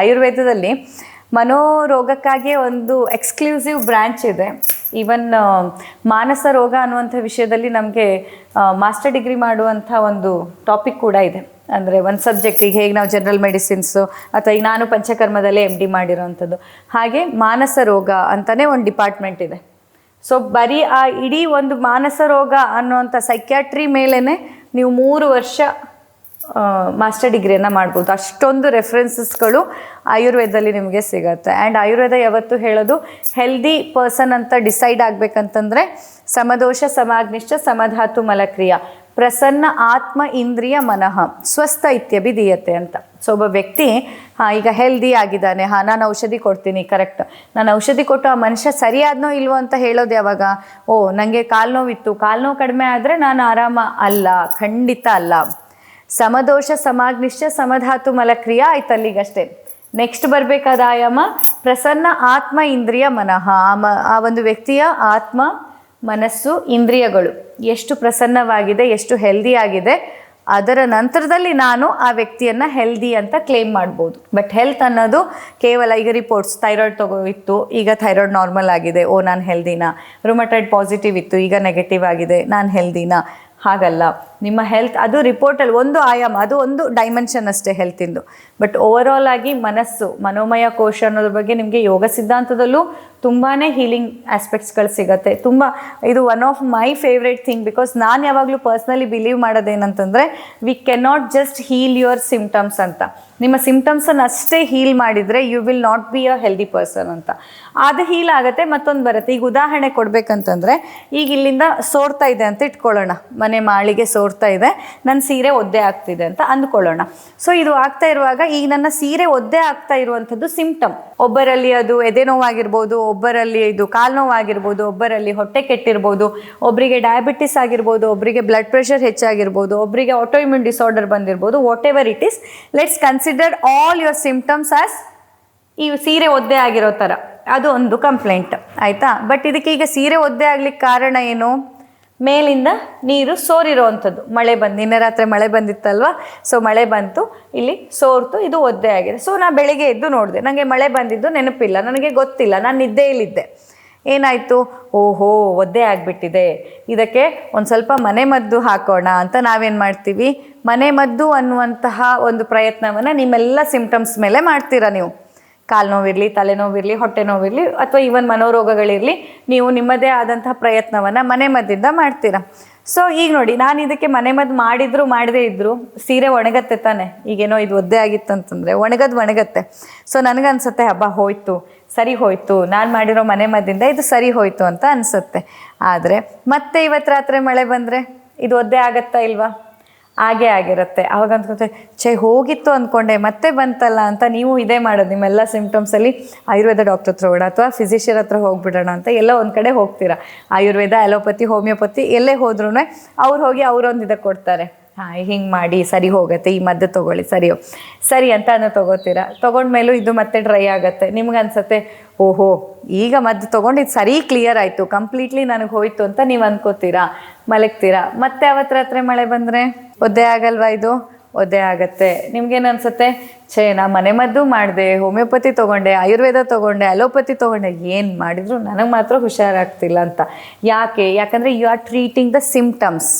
ಆಯುರ್ವೇದದಲ್ಲಿ ಮನೋರೋಗಕ್ಕಾಗಿಯೇ ಒಂದು ಎಕ್ಸ್ಕ್ಲೂಸಿವ್ ಬ್ರ್ಯಾಂಚ್ ಇದೆ. ಈವನ್ ಮಾನಸ ರೋಗ ಅನ್ನುವಂಥ ವಿಷಯದಲ್ಲಿ ನಮಗೆ ಮಾಸ್ಟರ್ ಡಿಗ್ರಿ ಮಾಡುವಂಥ ಒಂದು ಟಾಪಿಕ್ ಕೂಡ ಇದೆ. ಅಂದರೆ ಒಂದು ಸಬ್ಜೆಕ್ಟ್ ಈಗ ಹೇಗೆ ನಾವು ಜನರಲ್ ಮೆಡಿಸಿನ್ಸು ಅಥವಾ ಈಗ ನಾನು ಪಂಚಕರ್ಮದಲ್ಲೇ ಎಂ ಡಿ ಮಾಡಿರೋವಂಥದ್ದು. ಹಾಗೆ ಮಾನಸ ರೋಗ ಅಂತಲೇ ಒಂದು ಡಿಪಾರ್ಟ್ಮೆಂಟ್ ಇದೆ. ಸೊ ಬರೀ ಆ ಇಡೀ ಒಂದು ಮಾನಸ ರೋಗ ಅನ್ನುವಂಥ ಸೈಕ್ಯಾಟ್ರಿ ಮೇಲೇ ನೀವು ಮೂರು ವರ್ಷ ಮಾಸ್ಟರ್ ಡಿಗ್ರಿಯನ್ನು ಮಾಡ್ಬೋದು. ಅಷ್ಟೊಂದು ರೆಫರೆನ್ಸಸ್ಗಳು ಆಯುರ್ವೇದದಲ್ಲಿ ನಿಮಗೆ ಸಿಗುತ್ತೆ. ಆ್ಯಂಡ್ ಆಯುರ್ವೇದ ಯಾವತ್ತು ಹೇಳೋದು? ಹೆಲ್ದಿ ಪರ್ಸನ್ ಅಂತ ಡಿಸೈಡ್ ಆಗಬೇಕಂತಂದರೆ ಸಮದೋಷ ಸಮಾಗ್ನಿಷ್ಠ ಸಮಧಾತು, ಮಲಕ್ರಿಯ. ಪ್ರಸನ್ನ ಆತ್ಮ, ಇಂದ್ರಿಯ, ಮನಃ. ಸ್ವಸ್ಥ ಇತ್ಯಭಿಧೀಯತೆ ಅಂತ. ಸೊ ಒಬ್ಬ ವ್ಯಕ್ತಿ, ಹಾಂ, ಈಗ ಹೆಲ್ದಿ ಆಗಿದ್ದಾನೆ. ಹಾಂ, ನಾನು ಔಷಧಿ ಕೊಡ್ತೀನಿ. ಕರೆಕ್ಟ್ ನಾನು ಔಷಧಿ ಕೊಟ್ಟು ಆ ಮನುಷ್ಯ ಸರಿಯಾದನೋ ಇಲ್ವೋ ಅಂತ ಹೇಳೋದು ಯಾವಾಗ? ಓ ನನಗೆ ಕಾಲು ನೋವಿತ್ತು ಕಾಲು ನೋವು ಕಡಿಮೆ ಆದರೆ ನಾನು ಆರಾಮ ಅಲ್ಲ. ಖಂಡಿತ ಅಲ್ಲ. ಸಮದೋಷ ಸಮಾಗ್ನಿಶ್ಚ ಸಮಧಾತು ಮಲಕ್ರಿಯ ಆಯ್ತು ಅಲ್ಲಿಗಷ್ಟೇ ನೆಕ್ಸ್ಟ್ ಬರಬೇಕಾದ ಆಯಾಮ, ಪ್ರಸನ್ನ ಆತ್ಮ ಇಂದ್ರಿಯ ಮನಃ. ಆ ಒಂದು ವ್ಯಕ್ತಿಯ ಆತ್ಮ, ಮನಸ್ಸು, ಇಂದ್ರಿಯಗಳು ಎಷ್ಟು ಪ್ರಸನ್ನವಾಗಿದೆ, ಎಷ್ಟು ಹೆಲ್ದಿ ಆಗಿದೆ, ಅದರ ನಂತರದಲ್ಲಿ ನಾನು ಆ ವ್ಯಕ್ತಿಯನ್ನು ಹೆಲ್ದಿ ಅಂತ ಕ್ಲೇಮ್ ಮಾಡ್ಬೋದು. ಬಟ್ ಹೆಲ್ತ್ ಅನ್ನೋದು ಕೇವಲ ಈಗ ರಿಪೋರ್ಟ್ಸ್ ಥೈರಾಯ್ಡ್ ತಗೋ, ಇತ್ತು, ಈಗ ಥೈರಾಯ್ಡ್ ನಾರ್ಮಲ್ ಆಗಿದೆ, ಓ, ನಾನು ಹೆಲ್ದಿನಾ ರುಮಟೈಡ್ ಪಾಸಿಟಿವ್ ಇತ್ತು, ಈಗ ನೆಗೆಟಿವ್ ಆಗಿದೆ, ನಾನು ಹೆಲ್ದಿನಾ ಹಾಗಲ್ಲ. ನಿಮ್ಮ ಹೆಲ್ತ್ ಅದು ರಿಪೋರ್ಟಲ್ಲಿ ಒಂದು ಆಯಾಮ, ಅದು ಒಂದು ಡೈಮೆನ್ಷನ್ ಅಷ್ಟೇ ಹೆಲ್ತಿಂದು ಬಟ್ ಓವರಾಲ್ ಆಗಿ ಮನಸ್ಸು, ಮನೋಮಯ ಕೋಶ ಅನ್ನೋದ್ರ ಬಗ್ಗೆ ನಿಮಗೆ ಯೋಗ ಸಿದ್ಧಾಂತದಲ್ಲೂ ತುಂಬಾ ಹೀಲಿಂಗ್ ಆಸ್ಪೆಕ್ಟ್ಸ್ಗಳು ಸಿಗುತ್ತೆ. ತುಂಬ, ಇದು one of my favourite thing because ನಾನು ಯಾವಾಗಲೂ personally believe ಮಾಡೋದೇನಂತಂದರೆ we cannot just heal your symptoms ಅಂತ. ನಿಮ್ಮ ಸಿಮ್ಟಮ್ಸನ್ನು ಅಷ್ಟೇ ಹೀಲ್ ಮಾಡಿದರೆ you will not be a healthy person ಅಂತ. ಅದು ಹೀಲ್ ಆಗುತ್ತೆ, ಮತ್ತೊಂದು ಬರುತ್ತೆ. ಈಗ ಉದಾಹರಣೆ ಕೊಡಬೇಕಂತಂದರೆ, ಈಗ ಇಲ್ಲಿಂದ ಸೋರ್ತಾ ಇದೆ ಅಂತ ಇಟ್ಕೊಳ್ಳೋಣ. ಮನೆ ಮಾಳಿಗೆ ಸೋರ್ತಾ ಇದೆ. ನನ್ನ ಸೀರೆ ಒದ್ದೆ ಆಗ್ತಿದೆ ಅಂತ ಅಂದ್ಕೊಳ್ಳೋಣ. ಸೊ ಇದು ಆಗ್ತಾ ಇರುವಾಗ ಈಗ ನನ್ನ ಸೀರೆ ಒದ್ದೆ ಆಗ್ತಾ ಇರುವಂಥದ್ದು ಸಿಂಪ್ಟಮ್ ಒಬ್ಬರಲ್ಲಿ ಅದು ಎದೆ ನೋವಾಗಿರ್ಬೋದು, ಒಬ್ಬರಲ್ಲಿ ಇದು ಕಾಲು ನೋವಾಗಿರ್ಬೋದು, ಒಬ್ಬರಲ್ಲಿ ಹೊಟ್ಟೆ ಕೆಟ್ಟಿರ್ಬೋದು ಒಬ್ಬರಿಗೆ ಡಯಾಬಿಟಿಸ್ ಆಗಿರ್ಬೋದು ಒಬ್ಬರಿಗೆ ಬ್ಲಡ್ ಪ್ರೆಷರ್ ಹೆಚ್ಚಾಗಿರ್ಬೋದು ಒಬ್ಬರಿಗೆ ಆಟೋಇಮ್ಯೂನ್ ಡಿಸಾರ್ಡರ್ ಬಂದಿರ್ಬೋದು whatever it is let's consider all your symptoms as ಈ ಸೀರೆ ಒದ್ದೆ ಆಗಿರೋ ಥರ. ಅದು ಒಂದು ಕಂಪ್ಲೇಂಟ್ ಆಯಿತಾ? ಬಟ್ ಇದಕ್ಕೆ ಈಗ ಸೀರೆ ಒದ್ದೆ ಆಗ್ಲಿಕ್ಕೆ ಕಾರಣ ಏನು? ಮೇಲಿಂದ ನೀರು ಸೋರಿರೋವಂಥದ್ದು. ಮಳೆ ಬಂದು, ನಿನ್ನೆ ರಾತ್ರಿ ಮಳೆ ಬಂದಿತ್ತಲ್ವ? ಸೊ ಮಳೆ ಬಂತು. ಇಲ್ಲಿ ಸೋರ್ತು, ಇದು ಒದ್ದೆ ಆಗಿದೆ. ಸೊ ನಾನು ಬೆಳಿಗ್ಗೆ ಎದ್ದು ನೋಡಿದೆ. ನನಗೆ ಮಳೆ ಬಂದಿದ್ದು ನೆನಪಿಲ್ಲ. ನನಗೆ ಗೊತ್ತಿಲ್ಲ. ನಾನು ನಿದ್ದೆಯಲ್ಲಿದ್ದೆ ಏನಾಯಿತು? ಓಹೋ, ಒದ್ದೆ ಆಗಿಬಿಟ್ಟಿದೆ. ಇದಕ್ಕೆ ಒಂದು ಸ್ವಲ್ಪ ಮನೆ ಮದ್ದು ಹಾಕೋಣ ಅಂತ ನಾವೇನು ಮಾಡ್ತೀವಿ? ಮನೆ ಮದ್ದು ಅನ್ನುವಂತಹ ಒಂದು ಪ್ರಯತ್ನವನ್ನು ನಿಮ್ಮೆಲ್ಲ ಸಿಂಪ್ಟಮ್ಸ್ ಮೇಲೆ ಮಾಡ್ತೀರಾ ನೀವು? ಕಾಲು ನೋವಿರಲಿ ತಲೆನೋವಿರಲಿ ಹೊಟ್ಟೆ ನೋವಿರಲಿ ಅಥವಾ ಈವನ್ ಮನೋರೋಗಗಳಿರಲಿ ನೀವು ನಿಮ್ಮದೇ ಆದಂತಹ ಪ್ರಯತ್ನವನ್ನು ಮನೆ ಮದ್ದಿಂದ ಮಾಡ್ತೀರಾ. ಸೊ ಈಗ ನೋಡಿ, ನಾನು ಇದಕ್ಕೆ ಮನೆ ಮದ್ದು ಮಾಡಿದ್ರು ಮಾಡದೇ ಇದ್ರು, ಸೀರೆ ಒಣಗತ್ತೆ ತಾನೆ. ಈಗೇನೋ ಇದು ಒದ್ದೆ ಆಗಿತ್ತಂತಂದರೆ ಒಣಗದ್ ಒಣಗತ್ತೆ. ಸೊ ನನಗನ್ಸುತ್ತೆ, ಹಬ್ಬ ಹೋಯ್ತು, ಸರಿ ಹೋಯ್ತು, ನಾನು ಮಾಡಿರೋ ಮನೆ ಮದ್ದಿಂದ ಇದು ಸರಿ ಹೋಯ್ತು ಅಂತ ಅನಿಸುತ್ತೆ. ಆದರೆ, ಮತ್ತೆ ಇವತ್ತು ರಾತ್ರಿ ಮಳೆ ಬಂದರೆ ಇದು ಒದ್ದೆ ಆಗತ್ತಾ ಇಲ್ವಾ? ಹಾಗೆ ಆಗಿರುತ್ತೆ. ಅವಾಗ ಅಂದ್ಕೊತೆ ಛೇ, ಹೋಗಿತ್ತು ಅಂದ್ಕೊಂಡೆ ಮತ್ತೆ ಬಂತಲ್ಲ ಅಂತ ನೀವು ಇದೇ ಮಾಡೋದು. ನಿಮ್ಮೆಲ್ಲ ಸಿಂಪ್ಟಮ್ಸಲ್ಲಿ ಆಯುರ್ವೇದ ಡಾಕ್ಟರ್ ಹತ್ರ ಹೋಗೋಣ ಅಥವಾ ಫಿಸಿಷಿಯರ್ ಹತ್ರ ಹೋಗ್ಬಿಡೋಣ ಅಂತ ಎಲ್ಲ ಒಂದು ಕಡೆ ಹೋಗ್ತೀರಾ. ಆಯುರ್ವೇದ ಅಲೋಪತಿ ಹೋಮಿಯೋಪತಿ ಎಲ್ಲೇ ಹೋದ್ರೂ ಅವ್ರು ಹೋಗಿ ಅವರೊಂದು ಇದಕ್ಕೆ ಕೊಡ್ತಾರೆ. ಹಾಂ ಹಿಂಗೆ ಮಾಡಿ, ಸರಿ ಹೋಗುತ್ತೆ, ಈ ಮದ್ದು ತೊಗೊಳ್ಳಿ, ಸರಿ ಸರಿ ಅಂತ ಅನ್ನೋ ತೊಗೋತೀರಾ? ತೊಗೊಂಡ್ಮೇಲೂ ಇದು ಮತ್ತೆ ಡ್ರೈ ಆಗುತ್ತೆ. ನಿಮ್ಗೆ ಅನ್ಸುತ್ತೆ ಓಹೋ, ಈಗ ಮದ್ದು ತೊಗೊಂಡು ಇದು ಸರಿ ಕ್ಲಿಯರ್ ಆಯಿತು ಕಂಪ್ಲೀಟ್ಲಿ ನನಗೆ ಹೋಯ್ತು ಅಂತ ನೀವು ಅನ್ಕೋತೀರಾ? ಮಲಗ್ತೀರಾ? ಮತ್ತೆ ಅವತ್ತು ಹತ್ರ ಮಳೆ ಬಂದರೆ? ಒದ್ದೆ ಆಗಲ್ವಾ ಇದು? ಒದ್ದೆ ಆಗತ್ತೆ. ನಿಮ್ಗೇನು ಅನ್ಸುತ್ತೆ ಛೇ, ನಾ ಮನೆ ಮದ್ದು ಮಾಡಿದೆ, ಹೋಮಿಯೋಪತಿ ತೊಗೊಂಡೆ, ಆಯುರ್ವೇದ ತೊಗೊಂಡೆ, ಅಲೋಪತಿ ತೊಗೊಂಡೆ, ಏನು ಮಾಡಿದ್ರು ನನಗೆ ಮಾತ್ರ ಹುಷಾರಾಗ್ತಿಲ್ಲ ಅಂತ. ಯಾಕೆ? ಯಾಕಂದರೆ you are treating the symptoms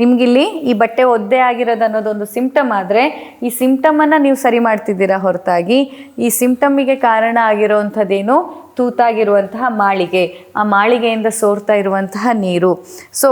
ನಿಮ್ಗಿಲ್ಲಿ ಈ ಬಟ್ಟೆ ಒದ್ದೆ ಆಗಿರೋದು ಅನ್ನೋದೊಂದು ಸಿಂಪ್ಟಮ್ ಆದರೆ ಈ ಸಿಂಪ್ಟಮನ್ನು ನೀವು ಸರಿ ಮಾಡ್ತಿದ್ದೀರಾ ಹೊರತಾಗಿ? ಈ ಸಿಂಪ್ಟಮಿಗೆ ಕಾರಣ ಆಗಿರೋವಂಥದ್ದೇನು ತೂತಾಗಿರುವಂತಹ ಮಾಳಿಗೆ. ಆ ಮಾಳಿಗೆಯಿಂದ ಸೋರ್ತಾ ಇರುವಂತಹ ನೀರು. ಸೊ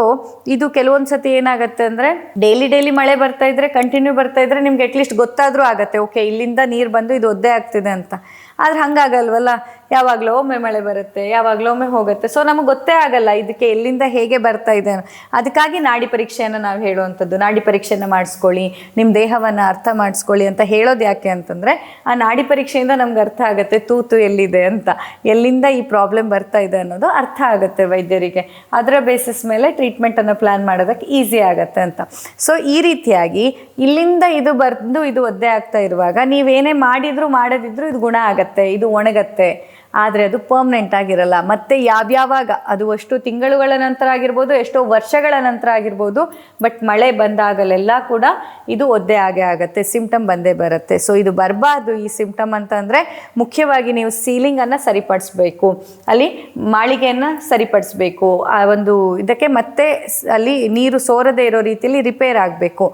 ಇದು ಕೆಲವೊಂದು ಸತಿ ಏನಾಗುತ್ತೆ ಅಂದರೆ ಡೈಲಿ ಡೈಲಿ ಮಳೆ ಬರ್ತಾ ಇದ್ರೆ ಕಂಟಿನ್ಯೂ ಬರ್ತಾ ಇದ್ರೆ ನಿಮ್ಗೆ ಅಟ್ಲೀಸ್ಟ್ ಗೊತ್ತಾದರೂ ಆಗುತ್ತೆ. ಓಕೆ ಇಲ್ಲಿಂದ ನೀರು ಬಂದು ಇದು ಒದ್ದೆ ಆಗ್ತಿದೆ ಅಂತ. ಆದ್ರೆ ಹಂಗಾಗಲ್ವಲ್ಲ? ಯಾವಾಗಲೂ ಒಮ್ಮೆ ಮಳೆ ಬರುತ್ತೆ, ಯಾವಾಗಲೂ ಒಮ್ಮೆ ಹೋಗುತ್ತೆ. ಸೊ ನಮಗೆ ಗೊತ್ತೇ ಆಗಲ್ಲ ಇದಕ್ಕೆ ಎಲ್ಲಿಂದ ಹೇಗೆ ಬರ್ತಾ ಇದೆ. ಅದಕ್ಕಾಗಿ ನಾಡಿ ಪರೀಕ್ಷೆಯನ್ನು ನಾವು ಹೇಳುವಂಥದ್ದು, ನಾಡಿ ಪರೀಕ್ಷೆಯನ್ನು ಮಾಡಿಸ್ಕೊಳ್ಳಿ ನಿಮ್ಮ ದೇಹವನ್ನು ಅರ್ಥ ಮಾಡಿಸ್ಕೊಳ್ಳಿ ಅಂತ ಹೇಳೋದು ಯಾಕೆ ಅಂತಂದರೆ, ಆ ನಾಡಿ ಪರೀಕ್ಷೆಯಿಂದ ನಮ್ಗೆ ಅರ್ಥ ಆಗುತ್ತೆ, ತೂತು ಎಲ್ಲಿದೆ ಅಂತ. ಎಲ್ಲಿಂದ ಈ ಪ್ರಾಬ್ಲಮ್ ಬರ್ತಾ ಇದೆ ಅನ್ನೋದು ಅರ್ಥ ಆಗುತ್ತೆ ವೈದ್ಯರಿಗೆ. ಅದರ ಬೇಸಿಸ್ ಮೇಲೆ ಟ್ರೀಟ್ಮೆಂಟನ್ನು ಪ್ಲಾನ್ ಮಾಡೋದಕ್ಕೆ ಈಸಿ ಆಗುತ್ತೆ ಅಂತ. ಸೊ ಈ ರೀತಿಯಾಗಿ ಇಲ್ಲಿಂದ ಇದು ಬಂದು ಇದು ಒದ್ದೆ ಆಗ್ತಾ ಇರುವಾಗ ನೀವೇನೇ ಮಾಡಿದ್ರು ಮಾಡದಿದ್ರು ಇದು ಗುಣ ಆಗತ್ತೆ. ಇದು ಒಣಗತ್ತೆ. ಆದರೆ ಅದು ಪರ್ಮನೆಂಟ್ ಆಗಿರಲ್ಲ. ಮತ್ತೆ ಯಾವ್ಯಾವಾಗ? ಅದು ಅಷ್ಟು ತಿಂಗಳುಗಳ ನಂತರ ಆಗಿರ್ಬೋದು, ಎಷ್ಟೋ ವರ್ಷಗಳ ನಂತರ ಆಗಿರ್ಬೋದು ಬಟ್ ಮಳೆ ಬಂದಾಗಲೆಲ್ಲ ಕೂಡ ಇದು ಒದ್ದೆ ಆಗೇ ಆಗುತ್ತೆ ಸಿಂಪ್ಟಮ್ ಬಂದೇ ಬರುತ್ತೆ. ಸೊ ಇದು ಬರಬಾರ್ದು ಈ ಸಿಂಪ್ಟಮ್ ಅಂತಂದರೆ ಮುಖ್ಯವಾಗಿ ನೀವು ಸೀಲಿಂಗನ್ನು ಸರಿಪಡಿಸ್ಬೇಕು. ಅಲ್ಲಿ ಮಾಳಿಗೆಯನ್ನು ಸರಿಪಡಿಸ್ಬೇಕು. ಆ ಒಂದು ಇದಕ್ಕೆ ಮತ್ತೆ ಅಲ್ಲಿ ನೀರು ಸೋರದೇ ಇರೋ ರೀತಿಯಲ್ಲಿ ರಿಪೇರ್ ಆಗಬೇಕು.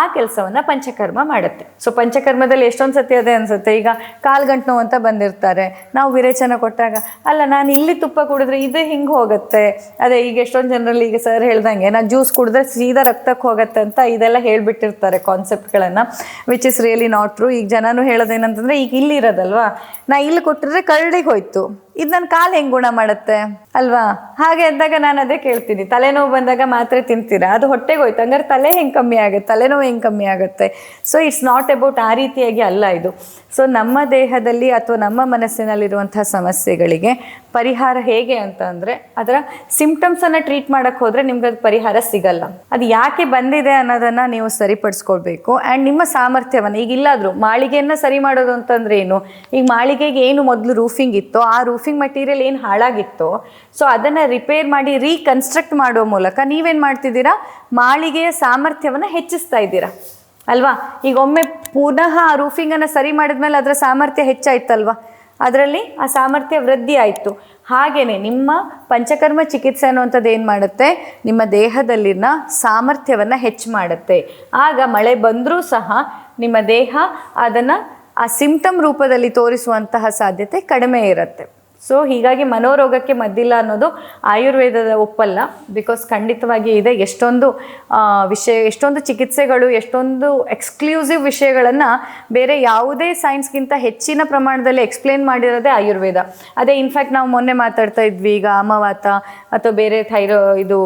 ಆ ಕೆಲಸವನ್ನು ಪಂಚಕರ್ಮ ಮಾಡುತ್ತೆ. ಸೊ ಪಂಚಕರ್ಮದಲ್ಲಿ ಎಷ್ಟೊಂದು ಸತಿ ಅದೇ ಅನ್ಸುತ್ತೆ? ಈಗ ಕಾಲ್ಗಂಟು ನೋವು ಅಂತ ಬಂದಿರ್ತಾರೆ. ನಾವು ವಿರೇಚನ ಕೊಟ್ಟಾಗ, ಅಲ್ಲ, ನಾನು ಇಲ್ಲಿ ತುಪ್ಪ ಕುಡಿದ್ರೆ ಇದು ಹಿಂಗೆ ಹೋಗುತ್ತೆ? ಅದೇ, ಈಗ ಎಷ್ಟೊಂದು ಜನರಲ್ಲಿ ಈಗ ಸರ್ ಹೇಳ್ದಂಗೆ, ನಾನು ಜ್ಯೂಸ್ ಕುಡಿದ್ರೆ ಸೀದಾ ರಕ್ತಕ್ಕೆ ಹೋಗುತ್ತೆ ಅಂತ ಇದೆಲ್ಲ ಹೇಳಿಬಿಟ್ಟಿರ್ತಾರೆ ಕಾನ್ಸೆಪ್ಟ್ಗಳನ್ನು which is really not true ಈಗ ಜನನು ಹೇಳೋದೇನಂತಂದರೆ, ಈಗ ಇಲ್ಲಿ ಇರೋದಲ್ವಾ? ನಾ ಇಲ್ಲಿ ಕೊಟ್ಟಿದ್ರೆ ಕರಡಿಗೆ ಹೋಯ್ತು. ಇದು ನನ್ನ ಕಾಲು ಹೆಂಗೆ ಗುಣ ಮಾಡುತ್ತೆ? ಅಲ್ವಾ? ಹಾಗೆ ಅಂದಾಗ ನಾನು ಅದೇ ಕೇಳ್ತೀನಿ. ತಲೆನೋವು ಬಂದಾಗ ಮಾತ್ರೆ ತಿಂತೀರಾ? ಅದು ಹೊಟ್ಟೆಗೆ ಹೋಯ್ತು ಹಂಗಾರೆ ತಲೆ ಹೆಂಗೆ ಕಮ್ಮಿ ಆಗುತ್ತೆ? ತಲೆನೋವು ಹೆಂಗೆ ಕಮ್ಮಿ ಆಗುತ್ತೆ? ಸೊ ಇಟ್ಸ್ ನಾಟ್ ಅಬೌಟ್ ಆ ರೀತಿಯಾಗಿ ಅಲ್ಲ ಇದು. ಸೊ ನಮ್ಮ ದೇಹದಲ್ಲಿ ಅಥವಾ ನಮ್ಮ ಮನಸ್ಸಿನಲ್ಲಿರುವಂತಹ ಸಮಸ್ಯೆಗಳಿಗೆ ಪರಿಹಾರ ಹೇಗೆ ಅಂತ ಅಂದರೆ, ಅದರ ಸಿಂಪ್ಟಮ್ಸನ್ನು ಟ್ರೀಟ್ ಮಾಡೋಕ್ಕೆ ಹೋದರೆ ನಿಮ್ಗೆ ಅದು ಪರಿಹಾರ ಸಿಗಲ್ಲ. ಅದು ಯಾಕೆ ಬಂದಿದೆ ಅನ್ನೋದನ್ನು ನೀವು ಸರಿಪಡಿಸ್ಕೊಳ್ಬೇಕು. ಆ್ಯಂಡ್ ನಿಮ್ಮ ಸಾಮರ್ಥ್ಯವನ್ನು, ಈಗ ಇಲ್ಲಾದರೂ ಮಾಳಿಗೆಯನ್ನು ಸರಿ ಮಾಡೋದು ಅಂತಂದ್ರೆ ಏನು? ಈಗ ಮಾಳಿಗೆಗೆ ಏನು ಮೊದಲು ರೂಫಿಂಗ್ ಇತ್ತೋ, ಆ ರೂಫಿಂಗ್ ಮಟೀರಿಯಲ್ ಏನು ಹಾಳಾಗಿತ್ತೋ ಸೊ ಅದನ್ನು ರಿಪೇರ್ ಮಾಡಿ ರೀಕನ್ಸ್ಟ್ರಕ್ಟ್ ಮಾಡುವ ಮೂಲಕ ನೀವೇನು ಮಾಡ್ತಿದ್ದೀರಾ? ಮಾಳಿಗೆಯ ಸಾಮರ್ಥ್ಯವನ್ನು ಹೆಚ್ಚಿಸ್ತಾ ಇದ್ದೀರಾ. ಅಲ್ವಾ? ಈಗ ಒಮ್ಮೆ ಪುನಃ ಆ ರೂಫಿಂಗನ್ನು ಸರಿ ಮಾಡಿದ್ಮೇಲೆ ಅದರ ಸಾಮರ್ಥ್ಯ ಹೆಚ್ಚಾಯ್ತಲ್ವಾ? ಅದರಲ್ಲಿ ಆ ಸಾಮರ್ಥ್ಯ ವೃದ್ಧಿ ಆಯಿತು. ಹಾಗೆಯೇ ನಿಮ್ಮ ಪಂಚಕರ್ಮ ಚಿಕಿತ್ಸೆ ಅನ್ನುವಂಥದ್ದು ಏನು ಮಾಡುತ್ತೆ? ನಿಮ್ಮ ದೇಹದಲ್ಲಿನ ಸಾಮರ್ಥ್ಯವನ್ನು ಹೆಚ್ಚು ಮಾಡುತ್ತೆ. ಆಗ ಮಳೆ ಬಂದರೂ ಸಹ ನಿಮ್ಮ ದೇಹ ಅದನ್ನು ಆ ಸಿಂಪ್ಟಮ್ ರೂಪದಲ್ಲಿ ತೋರಿಸುವಂತಹ ಸಾಧ್ಯತೆ ಕಡಿಮೆ ಇರುತ್ತೆ. ಸೊ ಹೀಗಾಗಿ ಮನೋರೋಗಕ್ಕೆ ಮದ್ದಿಲ್ಲ ಅನ್ನೋದು ಆಯುರ್ವೇದದ ಒಪ್ಪಲ್ಲ. ಬಿಕಾಸ್ ಖಂಡಿತವಾಗಿ ಇದೆ. ಎಷ್ಟೊಂದು ವಿಷಯ, ಎಷ್ಟೊಂದು ಚಿಕಿತ್ಸೆಗಳು, ಎಷ್ಟೊಂದು ಎಕ್ಸ್ಕ್ಲೂಸಿವ್ ವಿಷಯಗಳನ್ನು ಬೇರೆ ಯಾವುದೇ ಸೈನ್ಸ್ಗಿಂತ ಹೆಚ್ಚಿನ ಪ್ರಮಾಣದಲ್ಲಿ ಎಕ್ಸ್ಪ್ಲೇನ್ ಮಾಡಿರೋದೇ ಆಯುರ್ವೇದ. ಅದೇ ಇನ್ಫ್ಯಾಕ್ಟ್ ನಾವು ಮೊನ್ನೆ ಮಾತಾಡ್ತಾ ಇದ್ವಿ. ಈಗ ಅಮವಾತ ಅಥವಾ ಬೇರೆ ಥೈರೋ ಇದು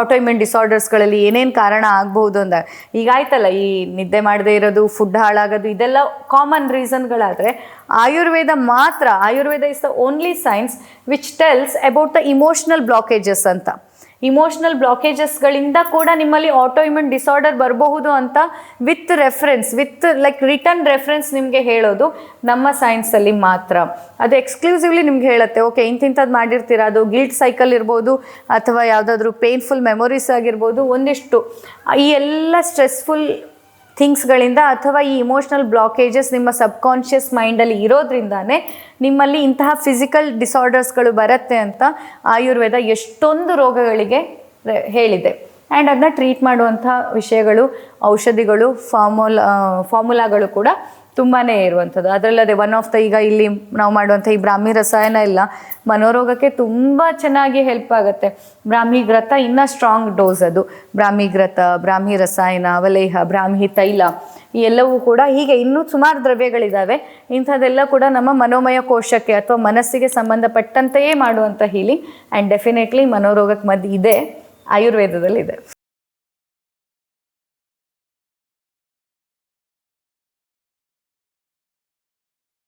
ಆಟೋಮೆಂಟ್ ಡಿಸಾರ್ಡರ್ಸ್ಗಳಲ್ಲಿ ಏನೇನು ಕಾರಣ ಆಗಬಹುದು ಅಂದ ಈಗ ಆಯ್ತಲ್ಲ, ಈ ನಿದ್ದೆ ಮಾಡದೇ ಇರೋದು ಫುಡ್ ಹಾಳಾಗೋದು, ಇದೆಲ್ಲ ಕಾಮನ್ ರೀಸನ್ಗಳಾದರೆ ಆಯುರ್ವೇದ ಮಾತ್ರ, Ayurveda is the only science which tells about the emotional blockages ಅಂತ. ಇಮೋಷ್ನಲ್ ಬ್ಲಾಕೇಜಸ್ಗಳಿಂದ ಕೂಡ ನಿಮ್ಮಲ್ಲಿ ಆಟೋಇಮ್ಯೂನ್ ಡಿಸಾರ್ಡರ್ ಬರಬಹುದು ಅಂತ with reference with like written reference ನಿಮಗೆ ಹೇಳೋದು ನಮ್ಮ ಸೈನ್ಸಲ್ಲಿ ಮಾತ್ರ. ಅದು ಎಕ್ಸ್ಕ್ಲೂಸಿವ್ಲಿ ನಿಮ್ಗೆ ಹೇಳುತ್ತೆ ಓಕೆ ಇಂತಿಂಥದ್ದು ಮಾಡಿರ್ತೀರ, ಅದು ಗಿಲ್ಟ್ ಸೈಕಲ್ ಇರ್ಬೋದು ಅಥವಾ ಯಾವುದಾದ್ರೂ ಪೇನ್ಫುಲ್ ಮೆಮೊರೀಸ್ ಆಗಿರ್ಬೋದು, ಒಂದಿಷ್ಟು. ಈ ಎಲ್ಲ ಸ್ಟ್ರೆಸ್ಫುಲ್ ಥಿಂಗ್ಸ್ಗಳಿಂದ ಅಥವಾ ಈ ಇಮೋಷ್ನಲ್ ಬ್ಲಾಕೇಜಸ್ ನಿಮ್ಮ ಸಬ್ಕಾನ್ಷಿಯಸ್ ಮೈಂಡಲ್ಲಿ ಇರೋದ್ರಿಂದಾನೇ ನಿಮ್ಮಲ್ಲಿ ಇಂತಹ ಫಿಸಿಕಲ್ ಡಿಸಾರ್ಡರ್ಸ್ಗಳು ಬರುತ್ತೆ ಅಂತ ಆಯುರ್ವೇದ ಎಷ್ಟೊಂದು ರೋಗಗಳಿಗೆ ಹೇಳಿದೆ. ಆ್ಯಂಡ್ ಅದನ್ನ ಟ್ರೀಟ್ ಮಾಡುವಂಥ ವಿಷಯಗಳು, ಔಷಧಿಗಳು, ಫಾರ್ಮುಲಾ ಫಾರ್ಮುಲಾಗಳು ಕೂಡ ತುಂಬಾ ಇರುವಂಥದ್ದು. ಅದರಲ್ಲದೆ ಒನ್ ಆಫ್ ದ ಈಗ ಇಲ್ಲಿ ನಾವು ಮಾಡುವಂಥ ಈ ಬ್ರಾಹ್ಮಿ ರಸಾಯನ ಇಲ್ಲ, ಮನೋರೋಗಕ್ಕೆ ತುಂಬ ಚೆನ್ನಾಗಿ ಹೆಲ್ಪ್ ಆಗುತ್ತೆ. ಬ್ರಾಹ್ಮಿ ಗ್ರತ ಇನ್ನೂ ಸ್ಟ್ರಾಂಗ್ ಡೋಸ್ ಅದು. ಬ್ರಾಹ್ಮಿ ಗ್ರತ ಬ್ರಾಹ್ಮಿ ರಸಾಯನ ಅವಲೇಹ ಬ್ರಾಹ್ಮಿ ತೈಲ, ಈ ಎಲ್ಲವೂ ಕೂಡ ಹೀಗೆ ಇನ್ನೂ ಸುಮಾರು ದ್ರವ್ಯಗಳಿದ್ದಾವೆ ಇಂಥದ್ದೆಲ್ಲ ಕೂಡ ನಮ್ಮ ಮನೋಮಯ ಕೋಶಕ್ಕೆ ಅಥವಾ ಮನಸ್ಸಿಗೆ ಸಂಬಂಧಪಟ್ಟಂತೆಯೇ ಮಾಡುವಂಥ ಹೀಲಿಂಗ್ ಆ್ಯಂಡ್ ಡೆಫಿನೆಟ್ಲಿ ಮನೋರೋಗಕ್ಕೆ ಮದ್ದು ಇದೆ, ಆಯುರ್ವೇದದಲ್ಲಿದೆ.